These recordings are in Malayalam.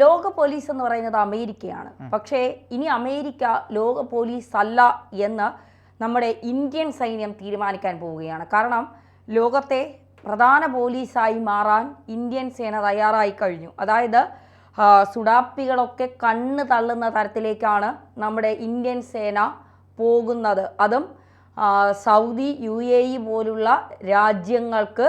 ലോക പോലീസ് എന്ന് പറയുന്നത് അമേരിക്കയാണ്. പക്ഷേ ഇനി അമേരിക്ക ലോക പോലീസ് അല്ല എന്ന് നമ്മുടെ ഇന്ത്യൻ സൈന്യം തീരുമാനിക്കാൻ പോവുകയാണ്. കാരണം ലോകത്തെ പ്രധാന പോലീസായി മാറാൻ ഇന്ത്യൻ സേന തയ്യാറായി കഴിഞ്ഞു. അതായത് സുഡാപ്പികളൊക്കെ കണ്ണ് തള്ളുന്ന തരത്തിലേക്കാണ് നമ്മുടെ ഇന്ത്യൻ സേന പോകുന്നത്. അതും സൗദി യു എ ഇ പോലുള്ള രാജ്യങ്ങൾക്ക്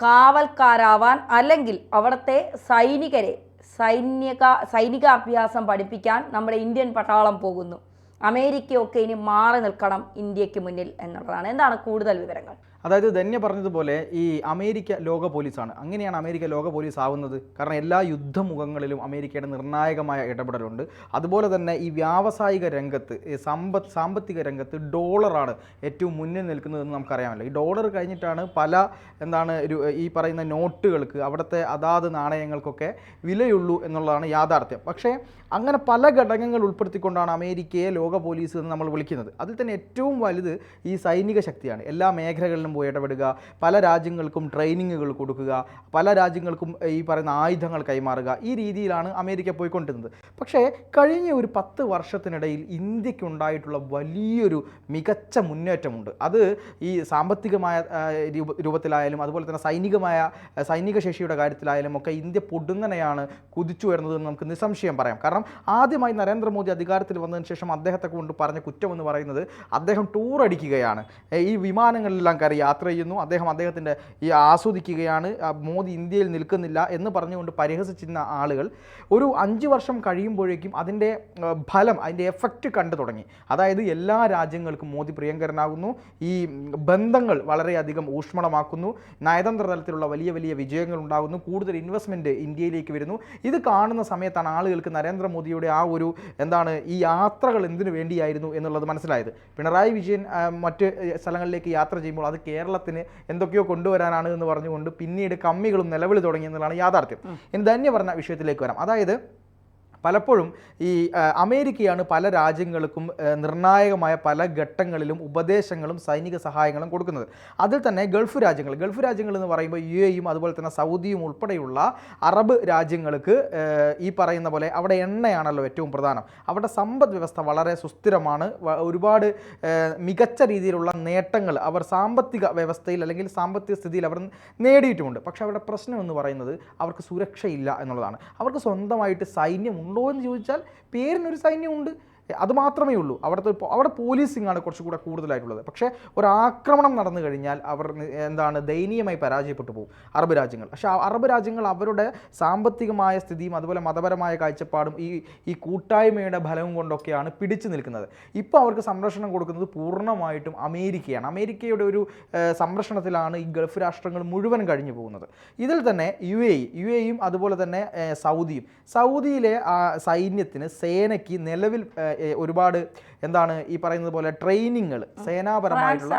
കാവൽക്കാരാവാൻ അല്ലെങ്കിൽ അവിടുത്തെ സൈനികരെ സൈനിക അഭ്യാസം പഠിപ്പിക്കാൻ നമ്മുടെ ഇന്ത്യൻ പട്ടാളം പോകുന്നു. അമേരിക്കയൊക്കെ ഇനി മാറി നിൽക്കണം ഇന്ത്യയ്ക്ക് മുന്നിൽ എന്നുള്ളതാണ്. എന്താണ് കൂടുതൽ വിവരങ്ങൾ? അതായത് ധന്യ പറഞ്ഞതുപോലെ ഈ അമേരിക്ക ലോക പോലീസാണ്. അങ്ങനെയാണ് അമേരിക്ക ലോക പോലീസ് ആവുന്നത് കാരണം എല്ലാ യുദ്ധമുഖങ്ങളിലും അമേരിക്കയുടെ നിർണായകമായ ഇടപെടലുണ്ട്. അതുപോലെ തന്നെ ഈ വ്യാവസായിക രംഗത്ത് സമ്പത്ത് സാമ്പത്തിക രംഗത്ത് ഡോളറാണ് ഏറ്റവും മുന്നിൽ നിൽക്കുന്നതെന്ന് നമുക്കറിയാമല്ലോ. ഈ ഡോളർ കഴിഞ്ഞിട്ടാണ് പല എന്താണ് ഈ പറയുന്ന നോട്ടുകൾക്ക് അവിടുത്തെ അതാത് നാണയങ്ങൾക്കൊക്കെ വിലയുള്ളൂ എന്നുള്ളതാണ് യാഥാർത്ഥ്യം. പക്ഷേ അങ്ങനെ പല ഘടകങ്ങൾ ഉൾപ്പെടുത്തിക്കൊണ്ടാണ് അമേരിക്കയെ ലോക പോലീസ് എന്ന് നമ്മൾ വിളിക്കുന്നത്. അതിൽ തന്നെ ഏറ്റവും വലുത് ഈ സൈനിക ശക്തിയാണ്. എല്ലാ മേഖലകളിലും പോയി ഇടപെടുക പല രാജ്യങ്ങൾക്കും ട്രെയിനിങ്ങുകൾ കൊടുക്കുക പല രാജ്യങ്ങൾക്കും ഈ പറയുന്ന ആയുധങ്ങൾ കൈമാറുക ഈ രീതിയിലാണ് അമേരിക്ക പോയിക്കൊണ്ടിരുന്നത്. പക്ഷേ കഴിഞ്ഞ ഒരു പത്ത് വർഷത്തിനിടയിൽ ഇന്ത്യക്കുണ്ടായിട്ടുള്ള വലിയൊരു മികച്ച മുന്നേറ്റമുണ്ട്. അത് ഈ സാമ്പത്തികമായ രൂപ രൂപത്തിലായാലും അതുപോലെ തന്നെ സൈനികമായ സൈനിക ശേഷിയുടെ കാര്യത്തിലായാലും ഒക്കെ ഇന്ത്യ പൊടുന്നനെയാണ് കുതിച്ചുയർന്നതെന്ന് നമുക്ക് നിസ്സംശയം പറയാം. കാരണം ആദ്യമായി നരേന്ദ്രമോദി അധികാരത്തിൽ വന്നതിന് ശേഷം അദ്ദേഹത്തെ കൊണ്ട് പറഞ്ഞ കുറ്റം എന്ന് പറയുന്നത് അദ്ദേഹം ടൂർ അടിക്കുകയാണ് ഈ വിമാനങ്ങളിലെല്ലാം കയറി യാത്ര ചെയ്യുന്നു. അദ്ദേഹം അദ്ദേഹത്തിന്റെ ഈ ആസ്വദിക്കുകയാണ്. മോദി ഇന്ത്യയിൽ നിൽക്കുന്നില്ല എന്ന് പറഞ്ഞുകൊണ്ട് പരിഹസിച്ചിരുന്ന ആളുകൾ ഒരു അഞ്ച് വർഷം കഴിയുമ്പോഴേക്കും അതിന്റെ ഫലം അതിന്റെ എഫക്റ്റ് കണ്ടു തുടങ്ങി. അതായത് എല്ലാ രാജ്യങ്ങൾക്കും മോദി പ്രിയങ്കരനാകുന്നു. ഈ ബന്ധങ്ങൾ വളരെയധികം ഊഷ്മളമാക്കുന്നു. നയതന്ത്ര തലത്തിലുള്ള വലിയ വലിയ വിജയങ്ങൾ ഉണ്ടാകുന്നു കൂടുതൽ ഇൻവെസ്റ്റ്മെന്റ് ഇന്ത്യയിലേക്ക് വരുന്നു. ഇത് കാണുന്ന സമയത്താണ് ആളുകൾക്ക് നരേന്ദ്രമോദിയുടെ ആ ഒരു എന്താണ് ഈ യാത്രകൾ എന്തിനു വേണ്ടിയായിരുന്നു എന്നുള്ളത് മനസ്സിലായത്. പിണറായി വിജയൻ മറ്റ് സ്ഥലങ്ങളിലേക്ക് യാത്ര ചെയ്യുമ്പോൾ അത് കേരളത്തിന് എന്തൊക്കെയോ കൊണ്ടുവരാനാണ് എന്ന് പറഞ്ഞുകൊണ്ട് പിന്നീട് കമ്മികളും നിലവിൽ തുടങ്ങിയെന്നുള്ളതാണ് യാഥാർത്ഥ്യം. ഇനി ധന്യ പറഞ്ഞ വിഷയത്തിലേക്ക് വരാം. അതായത് പലപ്പോഴും ഈ അമേരിക്കയാണ് പല രാജ്യങ്ങൾക്കും നിർണായകമായ പല ഘട്ടങ്ങളിലും ഉപദേശങ്ങളും സൈനിക സഹായങ്ങളും കൊടുക്കുന്നത്. അതിൽ തന്നെ ഗൾഫ് രാജ്യങ്ങൾ ഗൾഫ് രാജ്യങ്ങൾ എന്ന് പറയുമ്പോൾ യു എയും അതുപോലെ തന്നെ സൗദിയും ഉൾപ്പെടെയുള്ള അറബ് രാജ്യങ്ങൾക്ക് ഈ പറയുന്ന പോലെ അവിടെ എണ്ണയാണല്ലോ ഏറ്റവും പ്രധാനം. അവിടെ സമ്പദ് വ്യവസ്ഥ വളരെ സുസ്ഥിരമാണ്. ഒരുപാട് മികച്ച രീതിയിലുള്ള നേട്ടങ്ങൾ അവർ സാമ്പത്തിക വ്യവസ്ഥയിൽ അല്ലെങ്കിൽ സാമ്പത്തിക സ്ഥിതിയിൽ അവർ നേടിയിട്ടുമുണ്ട് പക്ഷേ അവരുടെ പ്രശ്നം എന്ന് പറയുന്നത് അവർക്ക് സുരക്ഷയില്ല എന്നുള്ളതാണ്. അവർക്ക് സ്വന്തമായിട്ട് സൈന്യം ഉണ്ടോ എന്ന് ചോദിച്ചാൽ പേരിനൊരു സൈന്യമുണ്ട്. അത് മാത്രമേ ഉള്ളൂ. അവിടുത്തെ അവിടെ പോലീസിംഗ് ആണ് കുറച്ചുകൂടെ കൂടുതലായിട്ടുള്ളത്. പക്ഷേ ഒരു ആക്രമണം നടന്നു കഴിഞ്ഞാൽ അവർ എന്താണ് ദയനീയമായി പരാജയപ്പെട്ടു പോകും അറബ് രാജ്യങ്ങൾ. പക്ഷേ അറബ് രാജ്യങ്ങൾ അവരുടെ സാമ്പത്തികമായ സ്ഥിതിയും അതുപോലെ മതപരമായ കാഴ്ചപ്പാടും ഈ ഈ കൂട്ടായ്മയുടെ ഫലവും കൊണ്ടൊക്കെയാണ് പിടിച്ചു നിൽക്കുന്നത്. ഇപ്പോൾ അവർക്ക് സംരക്ഷണം കൊടുക്കുന്നത് പൂർണമായിട്ടും അമേരിക്കയാണ്. അമേരിക്കയുടെ ഒരു സംരക്ഷണത്തിലാണ് ഈ ഗൾഫ് രാഷ്ട്രങ്ങൾ മുഴുവൻ കഴിഞ്ഞു പോകുന്നത്. ഇതിൽ തന്നെ യു എ യു എയും അതുപോലെ തന്നെ സൗദിയും. സൗദിയിലെ സൈന്യത്തിന് സേനയ്ക്ക് നിലവിൽ ഒരുപാട് എന്താണ് ഈ പറയുന്നത് പോലെ ട്രെയിനിങ്ങൾ സേനാപരമായിട്ടുള്ള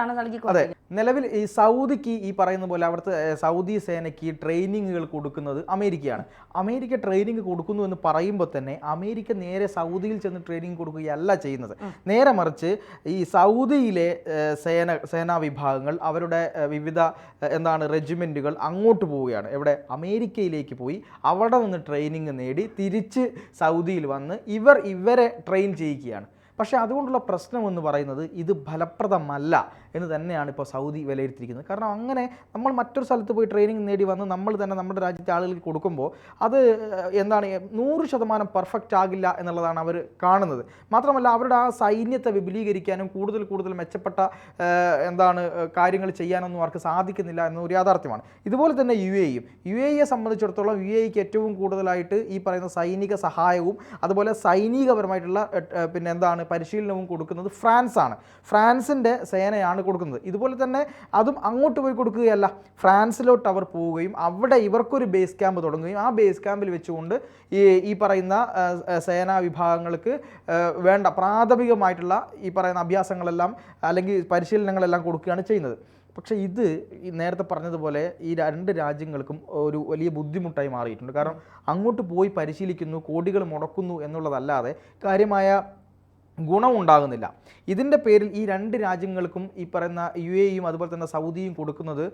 അതെ നിലവിൽ ഈ സൗദിക്ക് ഈ പറയുന്ന പോലെ അവിടുത്തെ സൗദി സേനയ്ക്ക് ട്രെയിനിങ്ങുകൾ കൊടുക്കുന്നത് അമേരിക്കയാണ്. അമേരിക്ക ട്രെയിനിങ് കൊടുക്കുന്നു എന്ന് പറയുമ്പോൾ തന്നെ അമേരിക്ക നേരെ സൗദിയിൽ ചെന്ന് ട്രെയിനിങ് കൊടുക്കുകയല്ല ചെയ്യുന്നത്. നേരെ മറിച്ച് ഈ സൗദിയിലെ സേന സേനാ വിഭാഗങ്ങൾ അവരുടെ വിവിധ എന്താണ് റെജിമെന്റുകൾ അങ്ങോട്ട് പോവുകയാണ്. എവിടെ? അമേരിക്കയിലേക്ക് പോയി അവിടെ നിന്ന് ട്രെയിനിങ് നേടി തിരിച്ച് സൗദിയിൽ വന്ന് ഇവർ ഇവരെ ട്രെയിൻ ചെയ്യിക്കുകയാണ്. പക്ഷേ അതുകൊണ്ടുള്ള പ്രശ്നം എന്ന് പറയുന്നത് ഇത് ഫലപ്രദമല്ല എന്ന് തന്നെയാണ് ഇപ്പോൾ സൗദി വിലയിരുത്തിയിരിക്കുന്നത്. കാരണം അങ്ങനെ നമ്മൾ മറ്റൊരു സ്ഥലത്ത് പോയി ട്രെയിനിങ് നേടി വന്ന് നമ്മൾ തന്നെ നമ്മുടെ രാജ്യത്തെ ആളുകൾക്ക് കൊടുക്കുമ്പോൾ അത് എന്താണ് നൂറ് ശതമാനം പെർഫെക്റ്റ് ആകില്ല എന്നുള്ളതാണ് അവർ കാണുന്നത്. മാത്രമല്ല അവരുടെ ആ സൈന്യത്തെ വിപുലീകരിക്കാനും കൂടുതൽ കൂടുതൽ മെച്ചപ്പെട്ട എന്താണ് കാര്യങ്ങൾ ചെയ്യാനൊന്നും അവർക്ക് സാധിക്കുന്നില്ല എന്നൊരു യാഥാർത്ഥ്യമാണ്. ഇതുപോലെ തന്നെ യു എയും യു. എയെ സംബന്ധിച്ചിടത്തോളം യു എക്ക് ഏറ്റവും കൂടുതലായിട്ട് ഈ പറയുന്ന സൈനിക സഹായവും അതുപോലെ സൈനികപരമായിട്ടുള്ള പിന്നെ എന്താണ് പരിശീലനവും കൊടുക്കുന്നത് ഫ്രാൻസാണ്. ഫ്രാൻസിന്റെ സേനയാണ് കൊടുക്കുന്നത്. ഇതുപോലെ തന്നെ അതും അങ്ങോട്ട് പോയി കൊടുക്കുകയല്ല. ഫ്രാൻസിലോട്ട് അവർ പോവുകയും അവിടെ ഇവർക്കൊരു ബേസ് ക്യാമ്പ് തുടങ്ങുകയും ആ ബേസ് ക്യാമ്പിൽ വെച്ചുകൊണ്ട് ഈ ഈ പറയുന്ന സേനാ വിഭാഗങ്ങൾക്ക് വേണ്ട പ്രാഥമികമായിട്ടുള്ള ഈ പറയുന്ന അഭ്യാസങ്ങളെല്ലാം അല്ലെങ്കിൽ പരിശീലനങ്ങളെല്ലാം കൊടുക്കുകയാണ് ചെയ്യുന്നത്. പക്ഷേ ഇത് നേരത്തെ പറഞ്ഞതുപോലെ ഈ രണ്ട് രാജ്യങ്ങൾക്കും ഒരു വലിയ ബുദ്ധിമുട്ടായി മാറിയിട്ടുണ്ട്. കാരണം അങ്ങോട്ട് പോയി പരിശീലിക്കുന്നു കോടികൾ മുടക്കുന്നു എന്നുള്ളതല്ലാതെ കാര്യമായ ഗുണമുണ്ടാകുന്നില്ല. ഇതിന്റെ പേരിൽ ഈ രണ്ട് രാജ്യങ്ങൾക്കും ഈ പറയുന്ന യു എയും അതുപോലെ തന്നെ സൗദിയും കൊടുക്കുന്നത്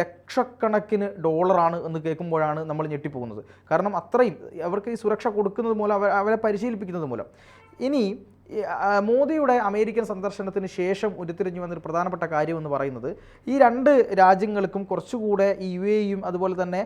ലക്ഷക്കണക്കിന് ഡോളറാണ് എന്ന് കേൾക്കുമ്പോഴാണ് നമ്മൾ ഞെട്ടിപ്പോകുന്നത്. കാരണം അത്രയും അവർക്ക് ഈ സുരക്ഷ കൊടുക്കുന്നത് മൂലം അവരെ പരിശീലിപ്പിക്കുന്നത് മൂലം. ഇനി മോദിയുടെ അമേരിക്കൻ സന്ദർശനത്തിന് ശേഷം ഉരുത്തിരിഞ്ഞു വന്നൊരു പ്രധാനപ്പെട്ട കാര്യം എന്ന് പറയുന്നത് ഈ രണ്ട് രാജ്യങ്ങൾക്കും കുറച്ചുകൂടെ യു എയും അതുപോലെ തന്നെ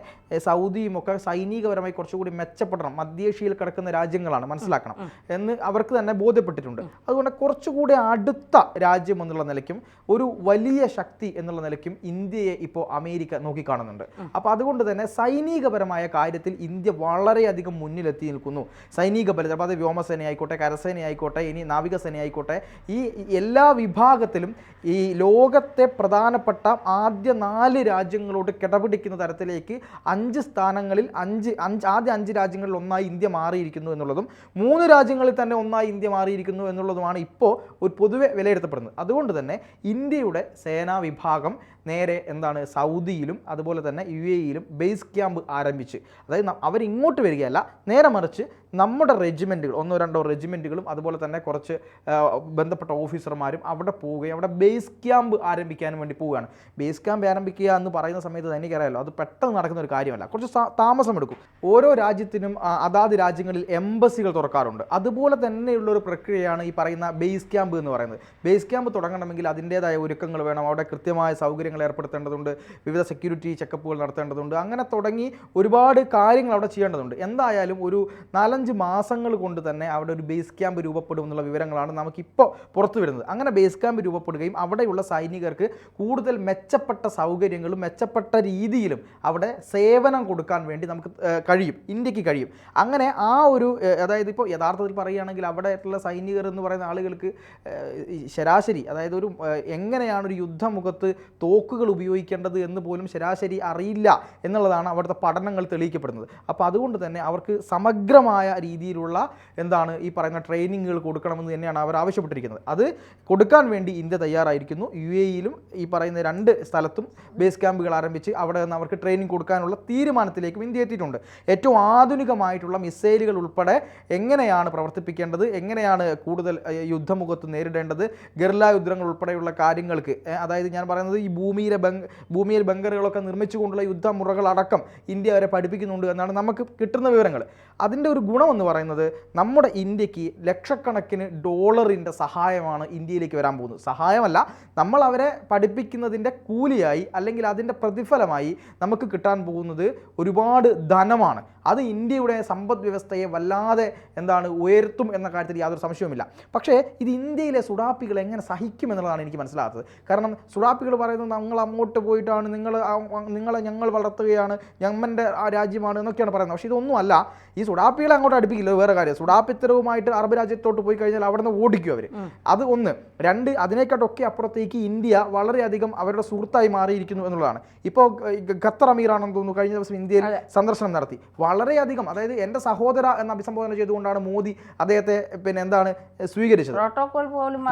സൗദിയും ഒക്കെ സൈനികപരമായി കുറച്ചുകൂടി മെച്ചപ്പെടണം മധ്യേഷ്യയിൽ കിടക്കുന്ന രാജ്യങ്ങളാണ് മനസ്സിലാക്കണം എന്ന് അവർക്ക് തന്നെ ബോധ്യപ്പെട്ടിട്ടുണ്ട്. അതുകൊണ്ട് കുറച്ചുകൂടി അടുത്ത രാജ്യം എന്നുള്ള നിലയ്ക്കും ഒരു വലിയ ശക്തി എന്നുള്ള നിലയ്ക്കും ഇന്ത്യയെ ഇപ്പോൾ അമേരിക്ക നോക്കിക്കാണുന്നുണ്ട്. അപ്പോൾ അതുകൊണ്ട് തന്നെ സൈനികപരമായ കാര്യത്തിൽ ഇന്ത്യ വളരെയധികം മുന്നിലെത്തി നിൽക്കുന്നു. സൈനിക ബലം അപ്പോൾ അത് വ്യോമസേന ആയിക്കോട്ടെ കരസേന ആയിക്കോട്ടെ ഇനി നാവികസേന ആയിക്കോട്ടെ ഈ എല്ലാ വിഭാഗത്തിലും ഈ ലോകത്തെ പ്രധാനപ്പെട്ട ആദ്യ നാല് രാജ്യങ്ങളോട് കിടപിടിക്കുന്ന തരത്തിലേക്ക് അഞ്ച് സ്ഥാനങ്ങളിൽ അഞ്ച് അഞ്ച് ആദ്യ അഞ്ച് രാജ്യങ്ങളിൽ ഒന്നായി ഇന്ത്യ മാറിയിരിക്കുന്നു എന്നുള്ളതും മൂന്ന് രാജ്യങ്ങളിൽ തന്നെ ഒന്നായി ഇന്ത്യ മാറിയിരിക്കുന്നു എന്നുള്ളതുമാണ് ഇപ്പോൾ ഒരു പൊതുവെ വിലയിരുത്തപ്പെടുന്നത്. അതുകൊണ്ട് തന്നെ ഇന്ത്യയുടെ സേനാ വിഭാഗം നേരെ എന്താണ് സൗദിയിലും അതുപോലെ തന്നെ യു എയിലും ബേസ് ക്യാമ്പ് ആരംഭിച്ച് അതായത് അവരിങ്ങോട്ട് വരികയല്ല നേരെ മറിച്ച് നമ്മുടെ റെജിമെന്റുകൾ ഒന്നോ രണ്ടോ റെജിമെന്റുകളും അതുപോലെ തന്നെ കുറച്ച് ബന്ധപ്പെട്ട ഓഫീസർമാരും അവിടെ പോവുകയും അവിടെ ബേസ് ക്യാമ്പ് ആരംഭിക്കാൻ വേണ്ടി പോവുകയാണ്. ബേസ് ക്യാമ്പ് ആരംഭിക്കുക എന്ന് പറയുന്ന സമയത്ത് എനിക്കറിയാലോ അത് പെട്ടെന്ന് നടക്കുന്ന ഒരു കാര്യമല്ല. കുറച്ച് താമസമെടുക്കും ഓരോ രാജ്യത്തിനും അതാത് രാജ്യങ്ങളിൽ എംബസികൾ തുറക്കാറുണ്ട്. അതുപോലെ തന്നെയുള്ള ഒരു പ്രക്രിയയാണ് ഈ പറയുന്ന ബേസ് ക്യാമ്പ് എന്ന് പറയുന്നത്. ബേസ് ക്യാമ്പ് തുടങ്ങണമെങ്കിൽ അതിന്റേതായ ഒരുക്കങ്ങൾ വേണം. അവിടെ കൃത്യമായ സൗകര്യങ്ങൾ ഏർപ്പെടുത്തേണ്ടതുണ്ട്. വിവിധ സെക്യൂരിറ്റി ചെക്കപ്പുകൾ നടത്തേണ്ടതുണ്ട്. അങ്ങനെ തുടങ്ങി ഒരുപാട് കാര്യങ്ങൾ അവിടെ ചെയ്യേണ്ടതുണ്ട്. എന്തായാലും ഒരു നാലഞ്ച് മാസങ്ങൾ കൊണ്ട് തന്നെ അവിടെ ഒരു ബേസ് ക്യാമ്പ് രൂപപ്പെടും എന്നുള്ള വിവരങ്ങളാണ് നമുക്കിപ്പോൾ പുറത്തു വരുന്നത്. അങ്ങനെ ബേസ് ക്യാമ്പ് രൂപപ്പെടുകയും അവിടെയുള്ള സൈനികർക്ക് കൂടുതൽ മെച്ചപ്പെട്ട സൗകര്യങ്ങളും മെച്ചപ്പെട്ട രീതിയിലും അവിടെ സേവനം കൊടുക്കാൻ വേണ്ടി നമുക്ക് കഴിയും. ഇന്ത്യയ്ക്ക് കഴിയും. അങ്ങനെ ആ ഒരു അതായത് ഇപ്പോൾ യഥാർത്ഥത്തിൽ പറയുകയാണെങ്കിൽ അവിടെയുള്ള സൈനികർ എന്ന് പറയുന്ന ആളുകൾക്ക് ശരാശരി അതായത് ഒരു എങ്ങനെയാണ് ഒരു യുദ്ധമുഖത്ത് തോക്കുകൾ ഉപയോഗിക്കേണ്ടത് എന്ന് പോലും ശരാശരി അറിയില്ല എന്നുള്ളതാണ് അവിടുത്തെ പഠനങ്ങൾ തെളിയിക്കപ്പെടുന്നത്. അപ്പോൾ അതുകൊണ്ട് തന്നെ അവർക്ക് സമഗ്രമായ രീതിയിലുള്ള എന്താണ് ഈ പറയുന്ന ട്രെയിനിങ്ങുകൾ കൊടുക്കണമെന്ന് തന്നെയാണ് അവർ ആവശ്യപ്പെട്ടിരിക്കുന്നത്. അത് കൊടുക്കാൻ വേണ്ടി ഇന്ത്യ തയ്യാറായിരിക്കുന്നു. യു എയിലും ഈ പറയുന്ന രണ്ട് സ്ഥലത്തും ബേസ് ക്യാമ്പുകൾ ആരംഭിച്ച് അവിടെ നിന്ന് അവർക്ക് ട്രെയിനിങ് കൊടുക്കാനുള്ള തീരുമാനത്തിലേക്കും ഇന്ത്യ എത്തിയിട്ടുണ്ട്. ഏറ്റവും ആധുനികമായിട്ടുള്ള മിസൈലുകൾ ഉൾപ്പെടെ എങ്ങനെയാണ് പ്രവർത്തിപ്പിക്കേണ്ടത്? എങ്ങനെയാണ് കൂടുതൽ യുദ്ധമുഖത്ത് നേരിടേണ്ടത്? ഗർലാ യുദ്ധങ്ങൾ ഉൾപ്പെടെയുള്ള കാര്യങ്ങൾക്ക് അതായത് ഞാൻ പറയുന്നത് ഈ ഭൂമിയിലെ ബംഗ് ഭൂമിയിൽ ബങ്കറുകളൊക്കെ നിർമ്മിച്ചുകൊണ്ടുള്ള യുദ്ധമുറകളടക്കം ഇന്ത്യ അവരെ പഠിപ്പിക്കുന്നുണ്ട് എന്നാണ് നമുക്ക് കിട്ടുന്ന വിവരങ്ങൾ. അതിന്റെ ഒരു ഗുണമെന്ന് പറയുന്നത് നമ്മുടെ ഇന്ത്യയ്ക്ക് ലക്ഷക്കണക്കിന് ഡോളറിന്റെ സഹായമാണ് ഇന്ത്യയിലേക്ക് വരാൻ പോകുന്നത്. സഹായമല്ല നമ്മൾ അവരെ പഠിപ്പിക്കുന്നതിന്റെ കൂലിയായി അല്ലെങ്കിൽ അതിന്റെ പ്രതിഫലമായി നമുക്ക് കിട്ടാൻ പോകുന്നത് ഒരുപാട് ധനമാണ്. അത് ഇന്ത്യയുടെ സമ്പദ് വ്യവസ്ഥയെ വല്ലാതെ എന്താണ് ഉയർത്തും എന്ന കാര്യത്തിൽ യാതൊരു സംശയവുമില്ല. പക്ഷേ ഇത് ഇന്ത്യയിലെ സുഡാപ്പികൾ എങ്ങനെ സഹിക്കും എന്നുള്ളതാണ് എനിക്ക് മനസ്സിലാകാത്തത്. കാരണം സുഡാപ്പികൾ പറയുന്നത് ഞങ്ങൾ അങ്ങോട്ട് പോയിട്ടാണ് നിങ്ങൾ നിങ്ങളെ ഞങ്ങൾ വളർത്തുകയാണ് ഞമ്മന്റെ ആ രാജ്യമാണ് എന്നൊക്കെയാണ് പറയുന്നത്. പക്ഷേ ഇതൊന്നുമല്ല. ഈ സുഡാപ്പികളെ അങ്ങോട്ട് അടുപ്പിക്കില്ല വേറെ കാര്യം. സുഡാപ്പിത്തരവുമായിട്ട് അറബ് രാജ്യത്തോട്ട് പോയി കഴിഞ്ഞാൽ അവിടെ നിന്ന് ഓടിക്കും അവർ അത് ഒന്ന്. രണ്ട് അതിനേക്കാട്ടൊക്കെ അപ്പുറത്തേക്ക് ഇന്ത്യ വളരെയധികം അവരുടെ സുഹൃത്തായി മാറിയിരിക്കുന്നു എന്നുള്ളതാണ്. ഇപ്പോൾ ഖത്തർ അമീറാണെന്ന് തോന്നുന്നു കഴിഞ്ഞ ദിവസം ഇന്ത്യയിൽ സന്ദർശനം നടത്തി. വളരെയധികം അതായത് എന്റെ സഹോദര എന്ന അഭിസംബോധന ചെയ്തുകൊണ്ടാണ് മോദി അദ്ദേഹത്തെ പിന്നെ എന്താണ് സ്വീകരിച്ചത്. പ്രോട്ടോകോൾ പോലും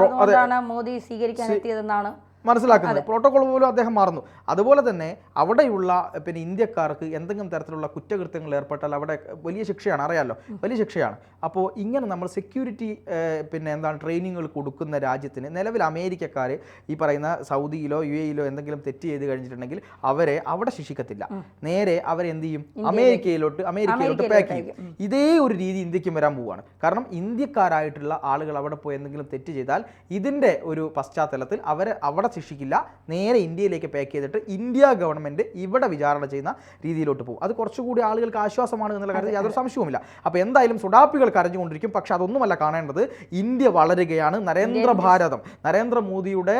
മോദി സ്വീകരിക്കാൻ എത്തിയതെന്നാണ് മനസ്സിലാക്കുന്നത്. പ്രോട്ടോകോൾ പോലും അദ്ദേഹം മാറുന്നു. അതുപോലെ തന്നെ അവിടെയുള്ള പിന്നെ ഇന്ത്യക്കാർക്ക് എന്തെങ്കിലും തരത്തിലുള്ള കുറ്റകൃത്യങ്ങൾ ഏർപ്പെട്ടാൽ അവിടെ വലിയ ശിക്ഷയാണ്. അറിയാമല്ലോ വലിയ ശിക്ഷയാണ്. അപ്പോൾ ഇങ്ങനെ നമ്മൾ സെക്യൂരിറ്റി പിന്നെ എന്താണ് ട്രെയിനിങ്ങുകൾ കൊടുക്കുന്ന രാജ്യത്തിന് നിലവിൽ അമേരിക്കക്കാർ ഈ പറയുന്ന സൗദിയിലോ യു എയിലോ എന്തെങ്കിലും തെറ്റ് ചെയ്ത് കഴിഞ്ഞിട്ടുണ്ടെങ്കിൽ അവരെ അവിടെ ശിക്ഷിക്കത്തില്ല. നേരെ അവരെന്ത് ചെയ്യും? അമേരിക്കയിലോട്ട് അമേരിക്കയിലോട്ട് പാക്ക് ചെയ്യും. ഇതേ ഒരു രീതി ഇന്ത്യക്കും വരാൻ പോവുകയാണ് കാരണം ഇന്ത്യക്കാരായിട്ടുള്ള ആളുകൾ അവിടെ പോയി എന്തെങ്കിലും തെറ്റ് ചെയ്താൽ ഇതിന്റെ ഒരു പശ്ചാത്തലത്തിൽ അവരെ അവിടെ ശിക്ഷിക്കില്ല നേരെ ഇന്ത്യയിലേക്ക് പാക്ക് ചെയ്തിട്ട് ഇന്ത്യ ഗവൺമെന്റ് ഇവിടെ വിചാരണ ചെയ്യുന്ന രീതിയിലോട്ട് പോകും. അത് കുറച്ചുകൂടി ആളുകൾക്ക് ആശ്വാസമാണ് എന്നുള്ള കാര്യത്തിൽ യാതൊരു സംശയവുമില്ല. അപ്പോൾ എന്തായാലും സുഡാപ്പികൾ കരഞ്ഞുകൊണ്ടിരിക്കും. പക്ഷെ അതൊന്നുമല്ല കാണേണ്ടത്. ഇന്ത്യ വളരുകയാണ്. നരേന്ദ്ര ഭാരതം നരേന്ദ്രമോദിയുടെ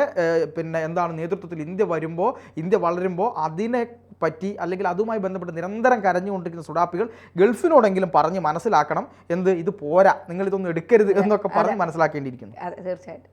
പിന്നെ എന്താണ് നേതൃത്വത്തിൽ ഇന്ത്യ വരുമ്പോൾ ഇന്ത്യ വളരുമ്പോൾ അതിനെ പറ്റി അല്ലെങ്കിൽ അതുമായി ബന്ധപ്പെട്ട് നിരന്തരം കരഞ്ഞുകൊണ്ടിരിക്കുന്ന സുഡാപ്പികൾ ഗൾഫിനോടെങ്കിലും പറഞ്ഞ് മനസ്സിലാക്കണം എന്ത് ഇത് പോരാ. നിങ്ങൾ ഇതൊന്നും എടുക്കരുത് എന്നൊക്കെ പറഞ്ഞ് മനസ്സിലാക്കേണ്ടിയിരിക്കുന്നു. തീർച്ചയായിട്ടും.